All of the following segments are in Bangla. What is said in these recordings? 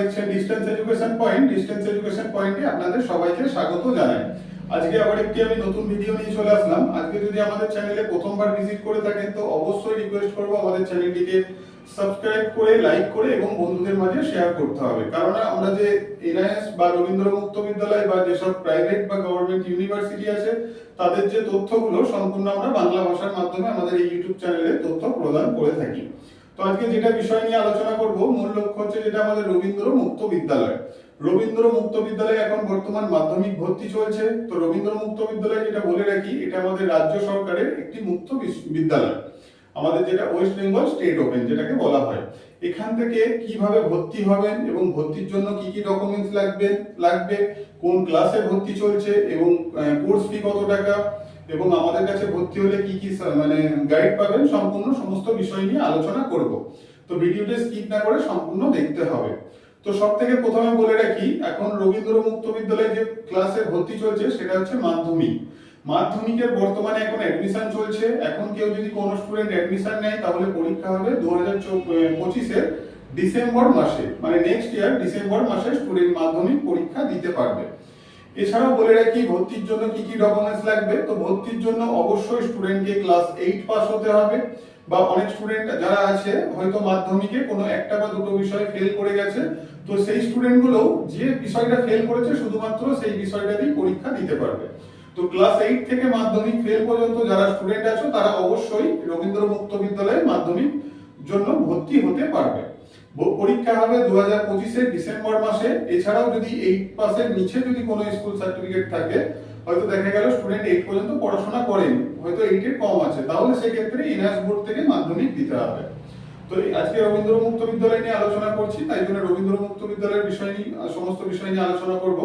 দেখছেন distance education point distance education পয়েন্টে আপনাদের সবাইকে স্বাগত জানাই। আজকে আবার একটি আমি নতুন ভিডিও নিয়ে চলে আসলাম। আজকে যদি আমাদের চ্যানেলে প্রথমবার ভিজিট করে থাকেন, তো অবশ্যই রিকোয়েস্ট করব আমাদের চ্যানেলটিকে সাবস্ক্রাইব করে লাইক করে এবং বন্ধুদের মাঝে শেয়ার করতে হবে। কারণ আমরা যে এনআইএস বা রবীন্দ্র মুক্ত বিদ্যালয় বা যেসব প্রাইভেট বা গভর্নমেন্ট ইউনিভার্সিটি আছে, তাদের যে তথ্যগুলো সম্পূর্ণ আমরা বাংলা ভাষার মাধ্যমে আমাদের এই ইউটিউব চ্যানেলে তথ্য প্রদান করে থাকি। তো আজকে যেটা বিষয় নিয়ে আলোচনা করব, মূল লক্ষ্য হচ্ছে যেটা আমাদের রবীন্দ্র মুক্ত বিদ্যালয়। রবীন্দ্র মুক্ত বিদ্যালয়ে এখন বর্তমান মাধ্যমিক ভর্তি চলছে। তো রবীন্দ্র মুক্ত বিদ্যালয় যেটা বলে রাখি, এটা আমাদের রাজ্য সরকারের একটি মুক্ত বিদ্যালয়। আমাদের যেটা ওয়েস্ট বেঙ্গল স্টেট ওপেন যেটাকে বলা হয়। এখান থেকে কীভাবে ভর্তি হবেন এবং ভর্তির জন্য কি কি ডকুমেন্টস লাগবে লাগবে, কোন ক্লাসে ভর্তি চলছে এবং কোর্স ফি কত টাকা এবং আমাদের কাছে ভর্তি হলে কি কি মানে গাইড পাবেন সম্পূর্ণ সমস্ত বিষয় নিয়ে আলোচনা করব। তো ভিডিওটা স্কিপ না করে সম্পূর্ণ দেখতে হবে। তো সব থেকে প্রথমে বলে রাখি, এখন রবীন্দ্র মুক্ত বিদ্যালয়ে যে ক্লাসে ভর্তি চলছে সেটা হচ্ছে মাধ্যমিক। মাধ্যমিকের বর্তমানে এখন অ্যাডমিশন চলছে। এখন কেউ যদি কোনো স্টুডেন্ট অ্যাডমিশন নেয়, তাহলে পরীক্ষা হবে দু হাজার ডিসেম্বর মাসে। মানে নেক্সট ইয়ার ডিসেম্বর মাসে স্টুডেন্ট মাধ্যমিক পরীক্ষা দিতে পারবে। এছাড়াও বলে রাখি, ভর্তির জন্য কি কি ডকুমেন্টস লাগবে? তো ভর্তির জন্য অবশ্যই স্টুডেন্টকে ক্লাস এইট পাস হতে হবে বা অনেক স্টুডেন্ট যারা আছে, হয়তো মাধ্যমিকে কোনো একটা বা দুটো বিষয়ে ফেল করে গেছে, তো সেই স্টুডেন্টগুলো যে বিষয়টা ফেল করেছে শুধুমাত্র সেই বিষয়টাতেই পরীক্ষা দিতে পারবে। তো ক্লাস এইট থেকে মাধ্যমিক ফেল পর্যন্ত যারা স্টুডেন্ট আছো, তারা অবশ্যই রবীন্দ্র মুক্ত বিদ্যালয়ে মাধ্যমিক জন্য ভর্তি হতে পারবে। পরীক্ষা হবে দু হাজার পঁচিশের ডিসেম্বর মাসে। এছাড়াও যদি এইট পাসের নিচে যদি কোনো স্কুল সার্টিফিকেট থাকে, হয়তো দেখা গেল স্টুডেন্ট এইট পর্যন্ত পড়াশোনা করেন, হয়তো এইটের কম আছে। তাহলে সেক্ষেত্রে এনএস বোর্ড থেকে মাধ্যমিক দিতে হবে। তো আজকে রবীন্দ্র মুক্ত বিদ্যালয় নিয়ে আলোচনা করছি, তাই জন্য রবীন্দ্র মুক্ত বিদ্যালয়ের বিষয় নিয়ে সমস্ত বিষয় নিয়ে আলোচনা করব।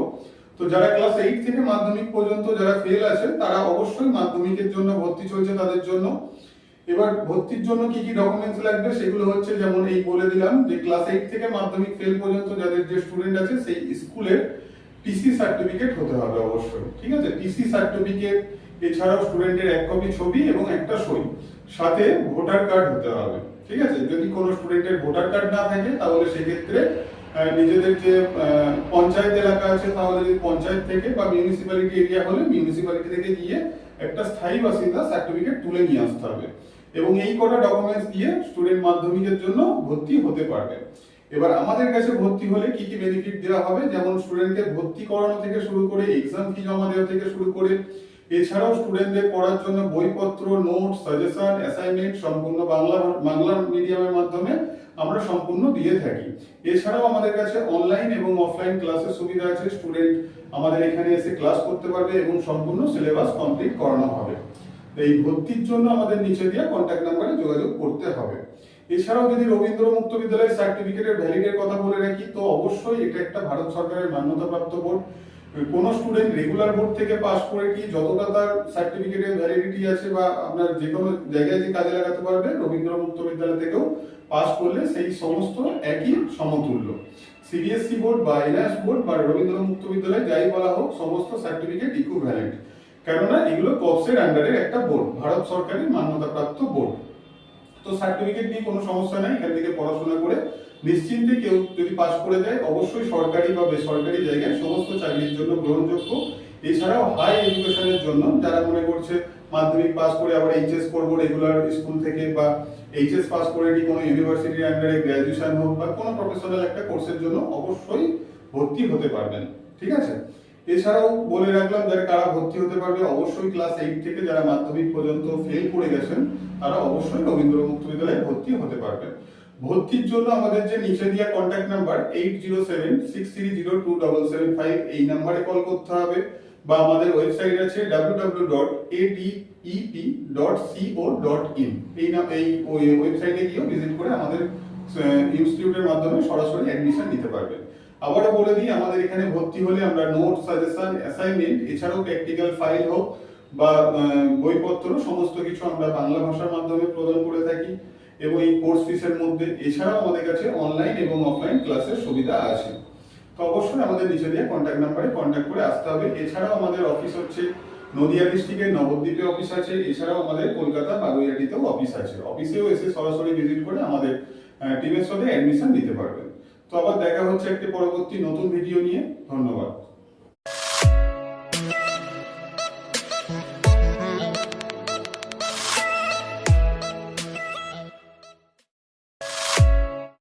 তো যারা ক্লাস এইট থেকে মাধ্যমিক পর্যন্ত যারা ফেল আছে, তারা অবশ্যই মাধ্যমিকের জন্য ভর্তি চলছে তাদের জন্য। এবার ভর্তির জন্য কি কি ডকুমেন্টস লাগবে সেগুলো হচ্ছে যেমন এই বলে দিলাম যে ক্লাস এইট থেকে মাধ্যমিক ফেল পর্যন্ত যাদের যে স্টুডেন্ট আছে সেই স্কুলের টিসি সার্টিফিকেট হতে হবে অবশ্যই, ঠিক আছে? টিসি সার্টিফিকেট এছাড়াও স্টুডেন্টের এক কপি ছবি এবং একটা সই, সাথে ভোটার কার্ড হতে হবে, ঠিক আছে? যদি কোনো স্টুডেন্টের ভোটার কার্ড না থাকে তাহলে সেক্ষেত্রে নিজেদের যে পঞ্চায়েত এলাকা আছে তাহলে যদি পঞ্চায়েত থেকে বা মিউনিসিপ্যালিটি এরিয়া হলে মিউনিসিপ্যালিটি থেকে গিয়ে একটা স্থায়ী বাসিন্দা সার্টিফিকেট তুলে নিয়ে আসতে হবে। এবং এই কটা ডকুমেন্টস দিয়ে স্টুডেন্ট মাধ্যমিকের জন্য ভর্তি হতে পারবে। এবার আমাদের কাছে ভর্তি হলে কি কি বেনিফিট দেওয়া হবে? যেমন স্টুডেন্টকে ভর্তি করানো থেকে শুরু করে এক্সাম ফি জমা দেওয়া থেকে শুরু করে, এছাড়াও স্টুডেন্টদের পড়ার জন্য বইপত্র নোট সাজেশন অ্যাসাইনমেন্ট সম্পূর্ণ বাংলা বাংলা মিডিয়ামের মাধ্যমে আমরা সম্পূর্ণ দিয়ে থাকি। এছাড়াও আমাদের কাছে অনলাইন এবং অফলাইন ক্লাসের সুবিধা আছে। স্টুডেন্ট আমাদের এখানে এসে ক্লাস করতে পারবে এবং সম্পূর্ণ সিলেবাস কমপ্লিট করানো হবে। এই ভর্তির জন্য আমাদের নিচে দিয়ে কন্ট্যাক্ট নাম্বারে যোগাযোগ করতে হবে। এছাড়াও যদি রবীন্দ্র মুক্ত বিদ্যালয়ের সার্টিফিকেটের ভ্যালিডের কথা বলে রাখি, তো অবশ্যই এটা একটা ভারত সরকারের মান্যতাপ্রাপ্ত বোর্ড। কোন স্টুডেন্ট রেগুলার বোর্ড থেকে পাস করে কি যতটা তার সার্টিফিকেটের ভ্যালিডিটি আছে বা আপনার যে কোনো জায়গায় যে কাজে লাগাতে পারবে রবীন্দ্র মুক্ত বিদ্যালয় থেকেও পাস করলে সেই সমস্ত একই সমতুল্য। সিবিএসসি বোর্ড বা এনআইএস বোর্ড বা রবীন্দ্র মুক্ত বিদ্যালয় যাই বলা হোক, সমস্ত সার্টিফিকেট ইকুইভ্যালেন্ট কেননা এগুলো কপসের আন্ডারের একটা বোর্ড ভারত সরকারের মান্যতাপ্রাপ্ত বোর্ড তো সার্টিফিকেট নিয়ে কোনো সমস্যা নাই, এখান থেকে পড়াশোনা করে নিশ্চিন্তে কেউ যদি পাস করে যায় অবশ্যই সরকারি বা বেসরকারি জায়গায় সমস্ত চাকরির জন্য গ্রহণযোগ্য। এছাড়াও হাই এডুকেশনের জন্য যারা মনে করছে মাধ্যমিক পাস করে আবার এইচএস করব রেগুলার স্কুল থেকে বা এইচএস পাস করে কোনো ইউনিভার্সিটির আন্ডারে গ্র্যাজুয়েশন হোক বা কোনো প্রফেশনাল একটা কোর্সের জন্য অবশ্যই ভর্তি হতে পারবেন। ঠিক আছে? এছাড়াও বলে রাখলাম, যারা কারা ভর্তি হতে পারবে, অবশ্যই ক্লাস এইট থেকে যারা মাধ্যমিক পর্যন্ত ফেল করে গেছেন, তারা অবশ্যই রবীন্দ্র মুক্ত বিদ্যালয়ে ভর্তি হতে পারবেন। ভর্তির জন্য আমাদের যে নিচে দেওয়া contact number eight zero seven six three zero two double seven five এই নাম্বারে কল করতে হবে। বা আমাদের ওয়েবসাইট আছে W W dot ADEP dot CO dot in এই নাম, এই ওয়েবসাইটে গিয়েও ভিজিট করে আমাদের ইনস্টিটিউটের মাধ্যমে সরাসরি অ্যাডমিশন নিতে পারবেন। আবারও বলে দিই, আমাদের এখানে ভর্তি হলে আমরা নোট সাজেশন অ্যাসাইনমেন্ট এছাড়াও প্র্যাকটিক্যাল ফাইল হোক বা বইপত্র, সমস্ত কিছু আমরা বাংলা ভাষার মাধ্যমে প্রদান করে থাকি এবং এই কোর্স ফিসের মধ্যে। এছাড়াও আমাদের কাছে অনলাইন এবং অফলাইন ক্লাসের সুবিধা আছে। তো অবশ্যই আমাদের নিচে দিয়ে কন্ট্যাক্ট নাম্বারে কন্ট্যাক্ট করে আসতে হবে। এছাড়াও আমাদের অফিস হচ্ছে নদিয়া ডিস্ট্রিক্টের নবদ্বীপে অফিস আছে। এছাড়াও আমাদের কলকাতা বাগুইয়াটিতেও অফিস আছে। অফিসেও এসে সরাসরি ভিজিট করে আমাদের টিমের সাথে অ্যাডমিশন নিতে পারবেন তো আবার দেখা হচ্ছে একটি পরবর্তী নতুন ভিডিও নিয়ে। ধন্যবাদ।